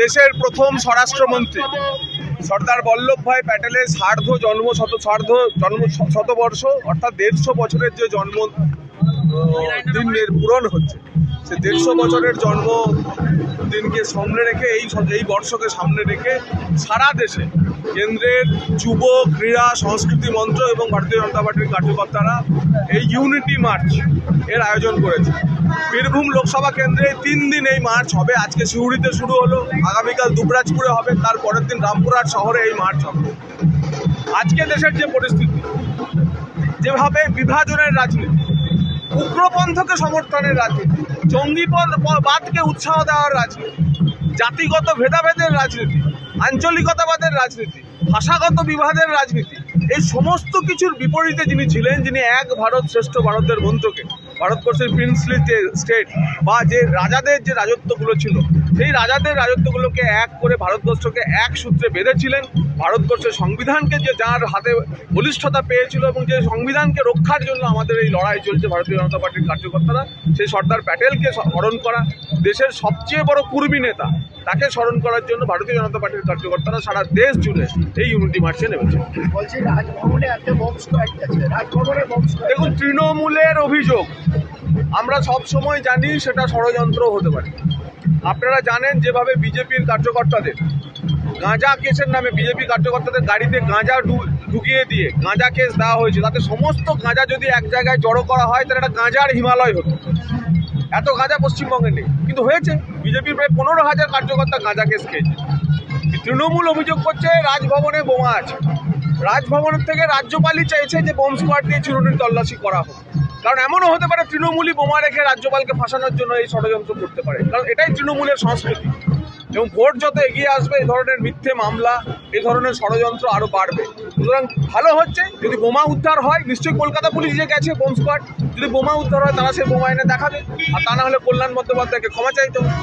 দেশের প্রথম স্বরাষ্ট্রমন্ত্রী। সর্দার বল্লভ ভাই প্যাটেলের সার্ধ জন্ম শত, সার্ধ জন্ম শতবর্ষ, অর্থাৎ দেড়শো বছরের যে জন্ম দিনের পূরণ হচ্ছে। সে দেড়শো বছরের জন্মদিনকে সামনে রেখে, এই এই বর্ষকে সামনে রেখে সারা দেশে কেন্দ্রের যুব ক্রীড়া সংস্কৃতি মন্ত্র এবং ভারতীয় জনতা পার্টির কার্যকর্তারা এই ইউনিটি মার্চ এর আয়োজন করেছে। বীরভূম লোকসভা কেন্দ্রে তিন দিন এই মার্চ হবে। আজকে সিউড়িতে শুরু হলো, আগামীকাল দুবরাজপুরে হবে, তার পরের দিন রামপুরহাট শহরে এই মার্চ হবে। আজকে দেশের যে পরিস্থিতি, যেভাবে বিভাজনের রাজনীতি, উগ্রপন্থকে সমর্থনের রাজনীতি জঙ্গিপদ বাদকে উৎসাহ দেওয়ার রাজনীতি, জাতিগত ভেদাভেদের রাজনীতি আঞ্চলিকতাবাদের রাজনীতি, ভাষাগত বিবাদের রাজনীতি, এই সমস্ত কিছুর বিপরীতে যিনি ছিলেন, যিনি এক ভারত শ্রেষ্ঠ ভারতের মন্ত্রকে, ভারতবর্ষের প্রিন্সলি যে স্টেট বা যে রাজাদের যে রাজত্বগুলো ছিল, সেই রাজাদের রাজত্বগুলোকে এক করে ভারতবর্ষকে এক সূত্রে বেঁধেছিলেন। ভারতবর্ষের সংবিধানকে যে যার হাতে বলিষ্ঠতা পেয়েছিল এবং যে সংবিধানকে রক্ষার জন্য আমাদের এই লড়াই চলছে ভারতীয় জনতা পার্টির কার্যকর্তারা, সেই সর্দার প্যাটেলকে স্মরণ করা দেশের সবচেয়ে বড় কুর্মী নেতা তাকে স্মরণ করার জন্য ভারতীয় জনতা পার্টির কার্যকর্তারা সারা দেশ জুড়ে এই ইউনিটি মার্চে নেমেছে। দেখুন তৃণমূলের অভিযোগ আমরা সব সময় জানি সেটা ষড়যন্ত্র হতে পারে। আপনারা জানেন যেভাবে বিজেপির কার্যকর্তাদের গাঁজা কেসের নামে বিজেপি কার্যকর্তাদের গাড়িতে গাঁজা ঢুকিয়ে দিয়ে গাঁজা কেস দেওয়া হয়েছে তাতে সমস্ত গাঁজা যদি এক জায়গায় জড়ো করা হয় তাহলে একটা গাঁজার হিমালয় হতো। এত গাঁজা পশ্চিমবঙ্গে নেই। কিন্তু হয়েছে। বিজেপির প্রায় পনেরো হাজার কার্যকর্তা গাঁজা কেস খেয়েছে। তৃণমূল অভিযোগ করছে রাজভবনে বোমা আছে। রাজভবনের থেকে রাজ্যপালই চাইছে যে বোম স্কোয়াড দিয়ে চিরুনির তল্লাশি করা হোক। কারণ এমনও হতে পারে তৃণমূলই বোমা রেখে রাজ্যপালকে ফাঁসানোর জন্য এই ষড়যন্ত্র করতে পারে। কারণ এটাই তৃণমূলের সংস্কৃতি। এবং ভোট যত এগিয়ে আসবে এই ধরনের মিথ্যে মামলা, এই ধরনের ষড়যন্ত্র আরও বাড়বে। সুতরাং ভালো হচ্ছে, যদি বোমা উদ্ধার হয়, নিশ্চয়ই কলকাতা পুলিশ যে গেছে বোম স্কোয়াড, যদি বোমা উদ্ধার হয়, তারা সেই বোমা এনে দেখাবে। আর তা না হলে কল্যাণ বন্দ্যোপাধ্যায়কে ক্ষমা চাইতে হবে।